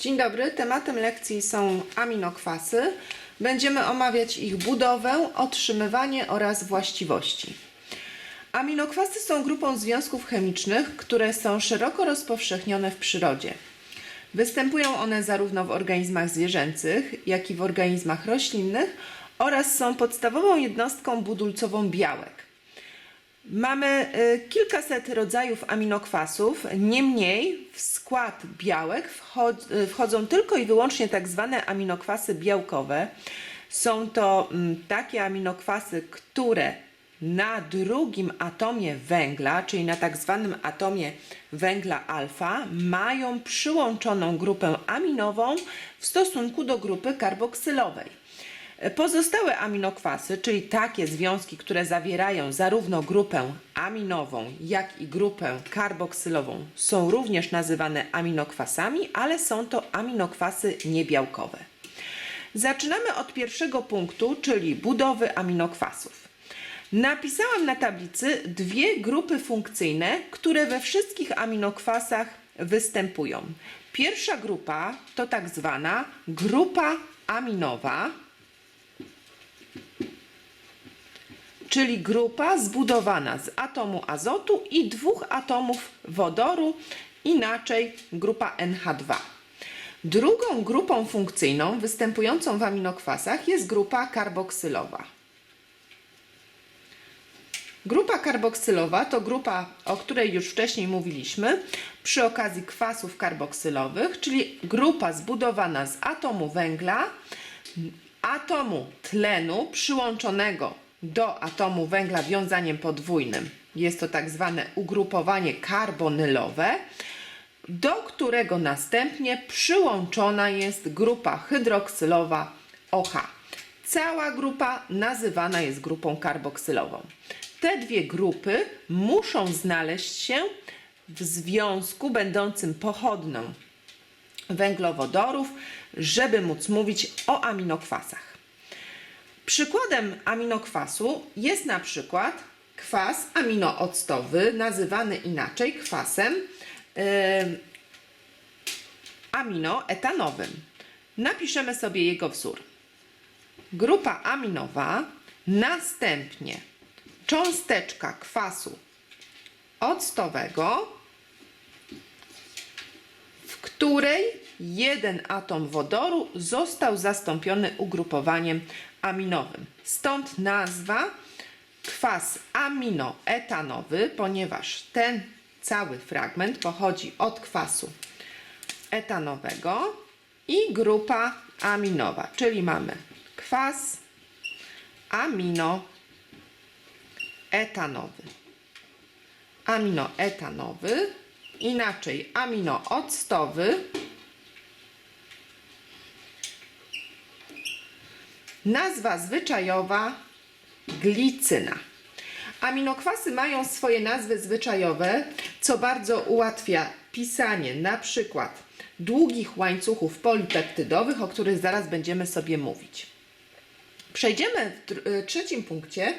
Dzień dobry, tematem lekcji są aminokwasy. Będziemy omawiać ich budowę, otrzymywanie oraz właściwości. Aminokwasy są grupą związków chemicznych, które są szeroko rozpowszechnione w przyrodzie. Występują one zarówno w organizmach zwierzęcych, jak i w organizmach roślinnych oraz są podstawową jednostką budulcową białek. Mamy y, kilkaset rodzajów aminokwasów, niemniej w skład białek y, wchodzą tylko i wyłącznie tak zwane aminokwasy białkowe. Są to mm, takie aminokwasy, które na drugim atomie węgla, czyli na tak zwanym atomie węgla alfa, mają przyłączoną grupę aminową w stosunku do grupy karboksylowej. Pozostałe aminokwasy, czyli takie związki, które zawierają zarówno grupę aminową, jak i grupę karboksylową, są również nazywane aminokwasami, ale są to aminokwasy niebiałkowe. Zaczynamy od pierwszego punktu, czyli budowy aminokwasów. Napisałam na tablicy dwie grupy funkcyjne, które we wszystkich aminokwasach występują. Pierwsza grupa to tak zwana grupa aminowa, czyli grupa zbudowana z atomu azotu i dwóch atomów wodoru, inaczej grupa NH2. Drugą grupą funkcyjną występującą w aminokwasach jest grupa karboksylowa. Grupa karboksylowa to grupa, o której już wcześniej mówiliśmy, przy okazji kwasów karboksylowych, czyli grupa zbudowana z atomu węgla, atomu tlenu przyłączonego do atomu węgla wiązaniem podwójnym. Jest to tak zwane ugrupowanie karbonylowe, do którego następnie przyłączona jest grupa hydroksylowa OH. Cała grupa nazywana jest grupą karboksylową. Te dwie grupy muszą znaleźć się w związku będącym pochodną węglowodorów, żeby móc mówić o aminokwasach. Przykładem aminokwasu jest na przykład kwas aminooctowy, nazywany inaczej kwasem yy, aminoetanowym. Napiszemy sobie jego wzór. Grupa aminowa, następnie cząsteczka kwasu octowego, w której jeden atom wodoru został zastąpiony ugrupowaniem aminowym. Stąd nazwa kwas aminoetanowy, ponieważ ten cały fragment pochodzi od kwasu etanowego i grupa aminowa, czyli mamy kwas aminoetanowy. Aminoetanowy, inaczej aminooctowy, Nazwa zwyczajowa glicyna. Aminokwasy mają swoje nazwy zwyczajowe, co bardzo ułatwia pisanie na przykład długich łańcuchów polipeptydowych, o których zaraz będziemy sobie mówić. Przejdziemy w y, trzecim punkcie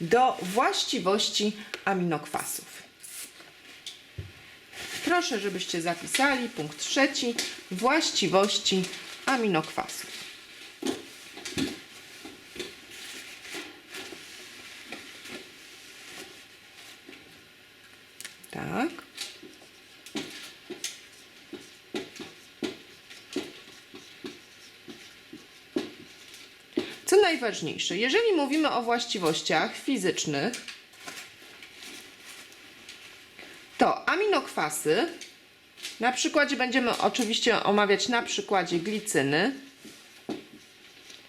do właściwości aminokwasów. Proszę, żebyście zapisali punkt trzeci właściwości aminokwasów. Tak. Co najważniejsze, jeżeli mówimy o właściwościach fizycznych, to aminokwasy, na przykładzie będziemy oczywiście omawiać na przykładzie glicyny,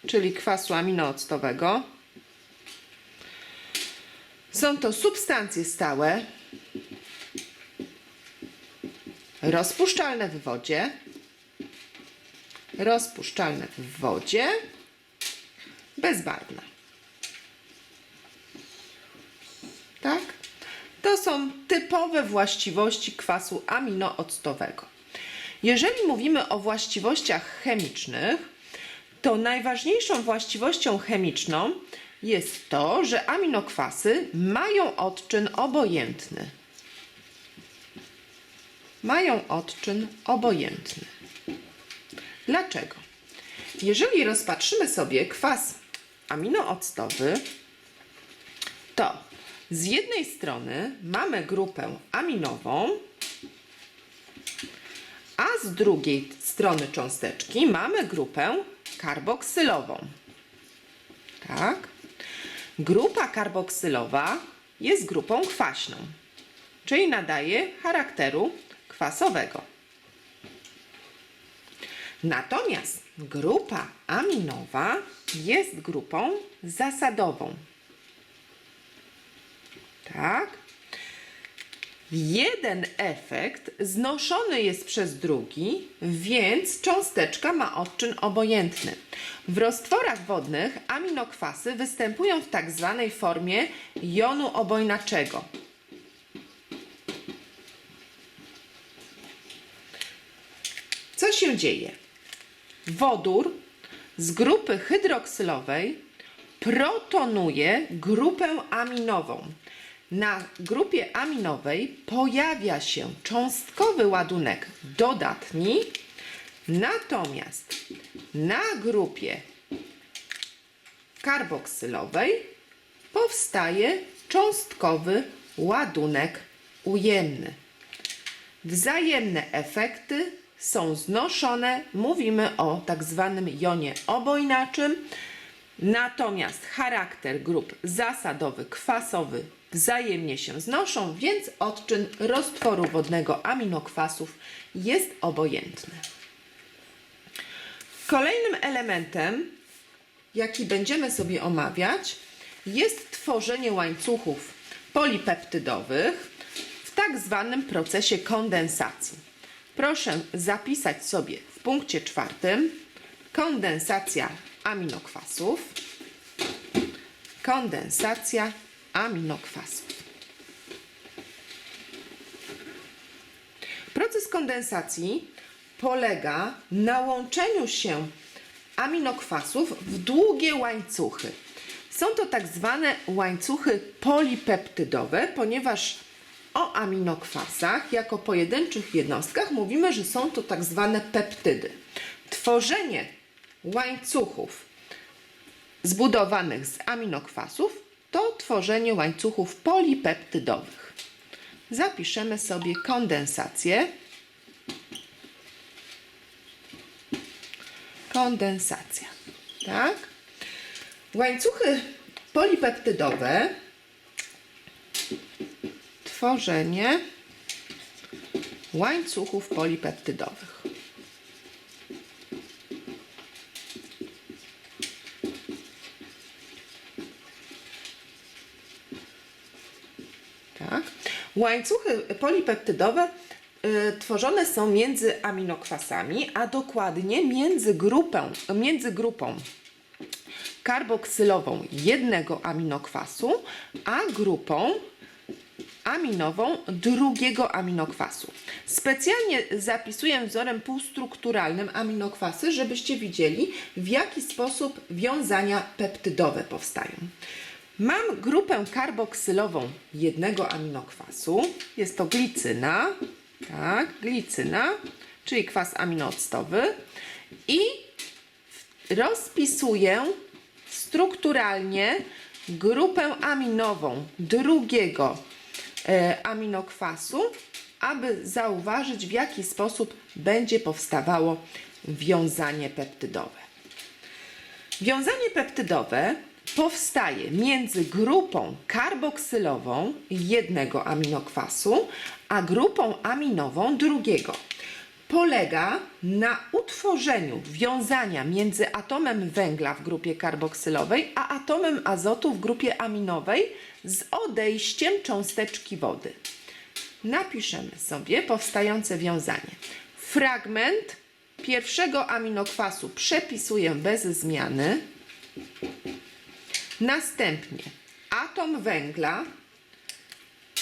czyli kwasu aminooctowego. Są to substancje stałe, rozpuszczalne w wodzie, rozpuszczalne w wodzie, bezbarwne. Tak? To są typowe właściwości kwasu aminooctowego. Jeżeli mówimy o właściwościach chemicznych, to najważniejszą właściwością chemiczną jest to, że aminokwasy mają odczyn obojętny mają odczyn obojętny. Dlaczego? Jeżeli rozpatrzymy sobie kwas aminooctowy, to z jednej strony mamy grupę aminową, a z drugiej strony cząsteczki mamy grupę karboksylową. Tak? Grupa karboksylowa jest grupą kwaśną, czyli nadaje charakteru kwasowego. Natomiast grupa aminowa jest grupą zasadową. Tak? Jeden efekt znoszony jest przez drugi, więc cząsteczka ma odczyn obojętny. W roztworach wodnych aminokwasy występują w tak zwanej formie jonu obojnaczego. Co się dzieje? Wodór z grupy hydroksylowej protonuje grupę aminową. Na grupie aminowej pojawia się cząstkowy ładunek dodatni, natomiast na grupie karboksylowej powstaje cząstkowy ładunek ujemny. Wzajemne efekty są znoszone, mówimy o tak zwanym jonie obojnaczym, natomiast charakter grup zasadowy, kwasowy wzajemnie się znoszą, więc odczyn roztworu wodnego aminokwasów jest obojętny. Kolejnym elementem, jaki będziemy sobie omawiać, jest tworzenie łańcuchów polipeptydowych w tak zwanym procesie kondensacji. Proszę zapisać sobie w punkcie czwartym kondensacja aminokwasów. Kondensacja aminokwasów. Proces kondensacji polega na łączeniu się aminokwasów w długie łańcuchy. Są to tak zwane łańcuchy polipeptydowe, ponieważ o aminokwasach jako pojedynczych jednostkach mówimy, że są to tak zwane peptydy. Tworzenie łańcuchów zbudowanych z aminokwasów to tworzenie łańcuchów polipeptydowych. Zapiszemy sobie kondensację. Kondensacja. Tak? Łańcuchy polipeptydowe tworzenie łańcuchów polipeptydowych. Tak. Łańcuchy polipeptydowe y, tworzone są między aminokwasami, a dokładnie między, grupą, między grupą karboksylową jednego aminokwasu, a grupą aminową drugiego aminokwasu. Specjalnie zapisuję wzorem półstrukturalnym aminokwasy, żebyście widzieli, w jaki sposób wiązania peptydowe powstają. Mam grupę karboksylową jednego aminokwasu. Jest to glicyna, tak, glicyna, czyli kwas aminooctowy i rozpisuję strukturalnie grupę aminową drugiego aminokwasu, aby zauważyć w jaki sposób będzie powstawało wiązanie peptydowe. Wiązanie peptydowe powstaje między grupą karboksylową jednego aminokwasu, a grupą aminową drugiego. Polega na utworzeniu wiązania między atomem węgla w grupie karboksylowej, a atomem azotu w grupie aminowej z odejściem cząsteczki wody. Napiszemy sobie powstające wiązanie. Fragment pierwszego aminokwasu przepisuję bez zmiany. Następnie atom węgla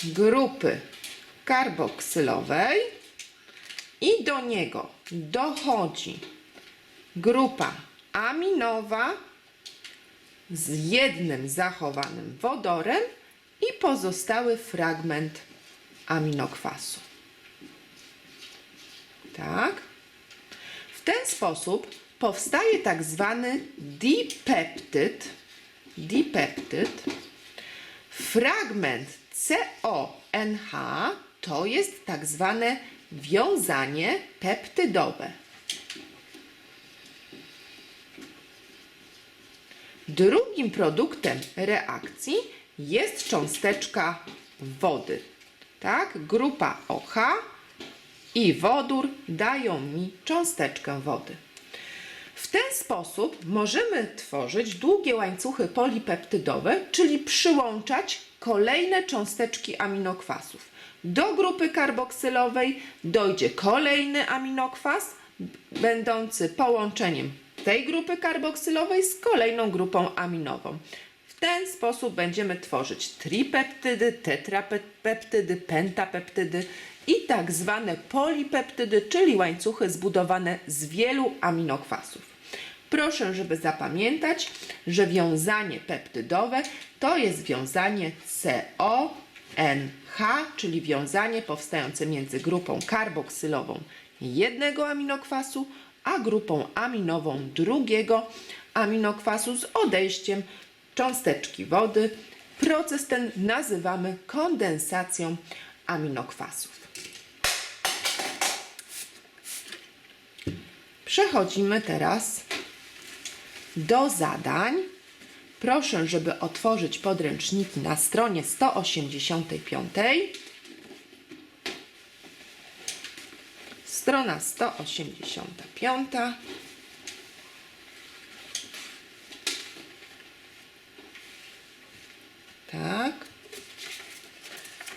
grupy karboksylowej i do niego dochodzi grupa aminowa z jednym zachowanym wodorem i pozostały fragment aminokwasu. Tak? W ten sposób powstaje tak zwany dipeptyd, dipeptyd. Fragment CONH to jest tak zwane wiązanie peptydowe. Drugim produktem reakcji jest cząsteczka wody. Tak? Grupa OH i wodór dają mi cząsteczkę wody. W ten sposób możemy tworzyć długie łańcuchy polipeptydowe, czyli przyłączać kolejne cząsteczki aminokwasów. Do grupy karboksylowej dojdzie kolejny aminokwas, będący połączeniem tej grupy karboksylowej z kolejną grupą aminową. W ten sposób będziemy tworzyć tripeptydy, tetrapeptydy, pentapeptydy i tak zwane polipeptydy, czyli łańcuchy zbudowane z wielu aminokwasów. Proszę, żeby zapamiętać, że wiązanie peptydowe to jest wiązanie CONH, czyli wiązanie powstające między grupą karboksylową jednego aminokwasu, a grupą aminową drugiego aminokwasu z odejściem cząsteczki wody. Proces ten nazywamy kondensacją aminokwasów. Przechodzimy teraz do zadań. Proszę, żeby otworzyć podręczniki na stronie 185. Strona 185. Tak.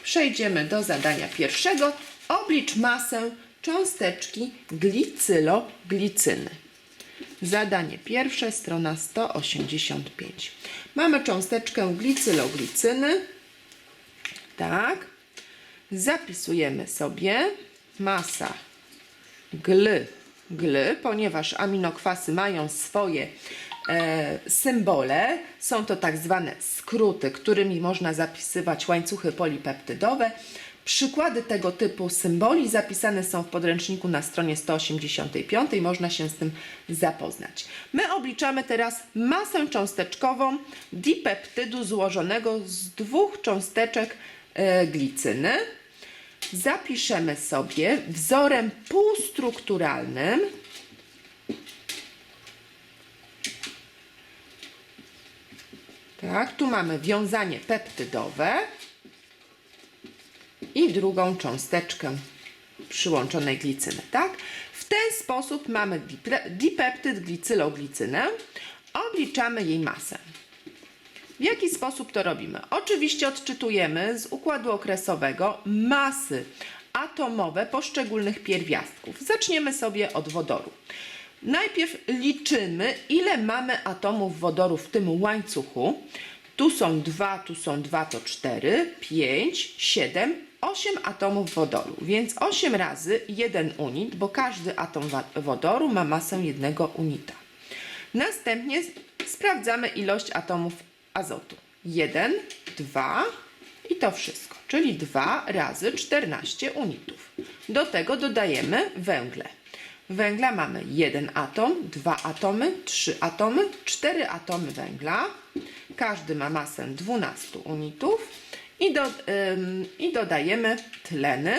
Przejdziemy do zadania pierwszego. Oblicz masę cząsteczki glicyloglicyny. Zadanie pierwsze, strona 185. Mamy cząsteczkę glicyloglicyny. Tak. Zapisujemy sobie masa gly, gly, ponieważ aminokwasy mają swoje e, symbole. Są to tak zwane skróty, którymi można zapisywać łańcuchy polipeptydowe. Przykłady tego typu symboli zapisane są w podręczniku na stronie 185. Można się z tym zapoznać. My obliczamy teraz masę cząsteczkową dipeptydu złożonego z dwóch cząsteczek e, glicyny. Zapiszemy sobie wzorem półstrukturalnym Tak, tu mamy wiązanie peptydowe i drugą cząsteczkę przyłączonej glicyny, tak? W ten sposób mamy dipeptyd glicyloglicynę. Obliczamy jej masę. W jaki sposób to robimy? Oczywiście odczytujemy z układu okresowego masy atomowe poszczególnych pierwiastków. Zaczniemy sobie od wodoru. Najpierw liczymy, ile mamy atomów wodoru w tym łańcuchu. Tu są dwa, tu są dwa, to cztery, pięć, siedem, osiem atomów wodoru. Więc 8 razy 1 unit, bo każdy atom wodoru ma masę jednego unita. Następnie sprawdzamy ilość atomów azotu. 1, 2 i to wszystko, czyli 2 razy 14 unitów. Do tego dodajemy węgle. Węgla mamy 1 atom, 2 atomy, 3 atomy, 4 atomy węgla. Każdy ma masę 12 unitów i, do, ym, i dodajemy tleny.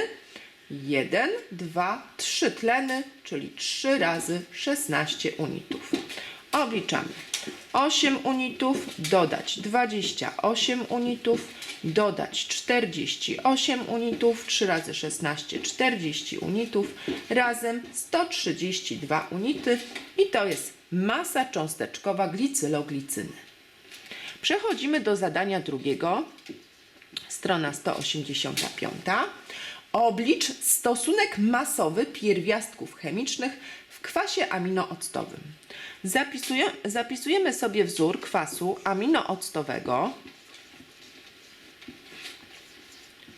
1, 2, 3 tleny, czyli 3 razy 16 unitów. Obliczamy. 8 unitów, dodać 28 unitów, dodać 48 unitów, 3 razy 16, 40 unitów, razem 132 unity i to jest masa cząsteczkowa glicyloglicyny. Przechodzimy do zadania drugiego, strona 185. Oblicz stosunek masowy pierwiastków chemicznych w kwasie aminooctowym. Zapisuje, zapisujemy sobie wzór kwasu aminooctowego.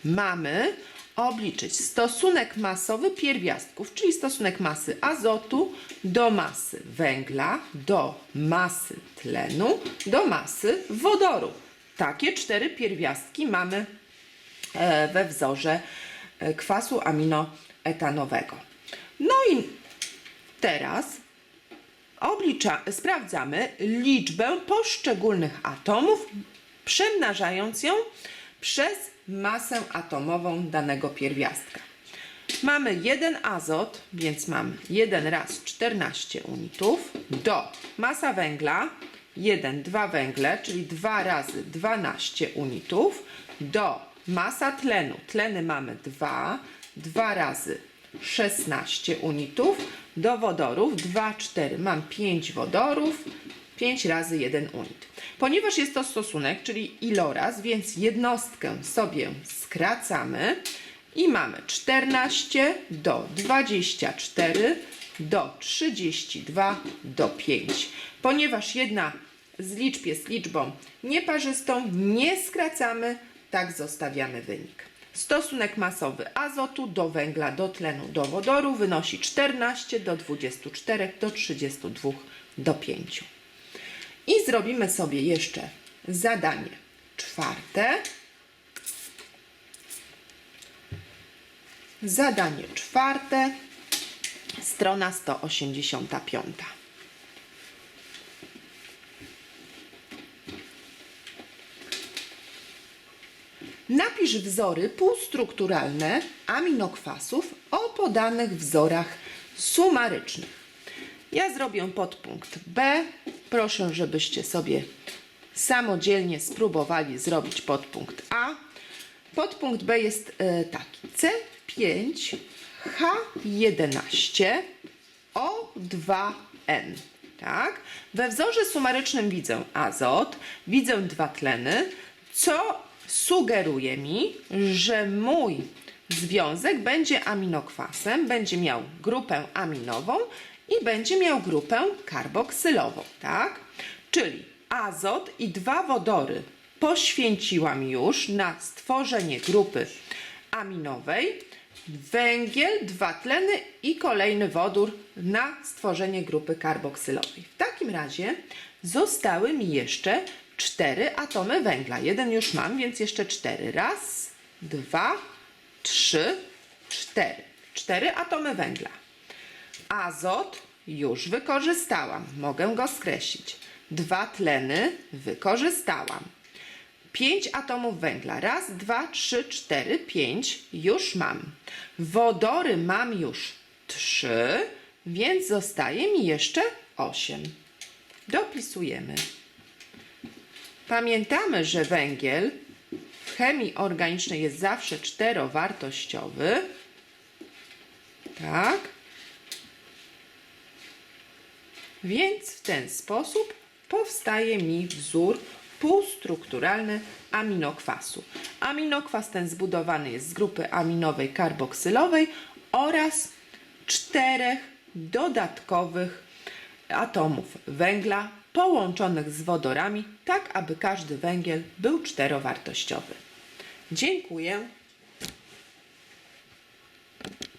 Mamy obliczyć stosunek masowy pierwiastków, czyli stosunek masy azotu do masy węgla, do masy tlenu, do masy wodoru. Takie cztery pierwiastki mamy e, we wzorze e, kwasu aminoetanowego. No i Teraz oblicza, sprawdzamy liczbę poszczególnych atomów, przemnażając ją przez masę atomową danego pierwiastka. Mamy jeden azot, więc mam 1 raz 14 unitów, do masa węgla 1, 2 węgle, czyli 2 razy 12 unitów, do masa tlenu, tleny mamy 2, 2 razy 16 unitów, do wodorów 2, 4, mam 5 wodorów, 5 razy 1 unit. Ponieważ jest to stosunek, czyli iloraz, więc jednostkę sobie skracamy i mamy 14 do 24 do 32 do 5. Ponieważ jedna z liczb jest liczbą nieparzystą, nie skracamy, tak zostawiamy wynik. Stosunek masowy azotu do węgla, do tlenu, do wodoru wynosi 14 do 24 do 32 do 5. I zrobimy sobie jeszcze zadanie czwarte. Zadanie czwarte, strona 185. Napisz wzory półstrukturalne aminokwasów o podanych wzorach sumarycznych. Ja zrobię podpunkt B. Proszę, żebyście sobie samodzielnie spróbowali zrobić podpunkt A. Podpunkt B jest e, taki. C5H11 O2N. Tak? We wzorze sumarycznym widzę azot, widzę dwa tleny, co sugeruje mi, że mój związek będzie aminokwasem, będzie miał grupę aminową i będzie miał grupę karboksylową, tak? Czyli azot i dwa wodory poświęciłam już na stworzenie grupy aminowej, węgiel, dwa tleny i kolejny wodór na stworzenie grupy karboksylowej. W takim razie zostały mi jeszcze cztery atomy węgla. Jeden już mam, więc jeszcze cztery. Raz, dwa, trzy, cztery. Cztery atomy węgla. Azot już wykorzystałam. Mogę go skreślić. Dwa tleny wykorzystałam. Pięć atomów węgla. Raz, dwa, trzy, cztery, pięć. Już mam. Wodory mam już trzy, więc zostaje mi jeszcze osiem. Dopisujemy. Pamiętamy, że węgiel w chemii organicznej jest zawsze czterowartościowy. Tak. Więc w ten sposób powstaje mi wzór półstrukturalny aminokwasu. Aminokwas ten zbudowany jest z grupy aminowej karboksylowej oraz czterech dodatkowych atomów węgla połączonych z wodorami, tak aby każdy węgiel był czterowartościowy. Dziękuję.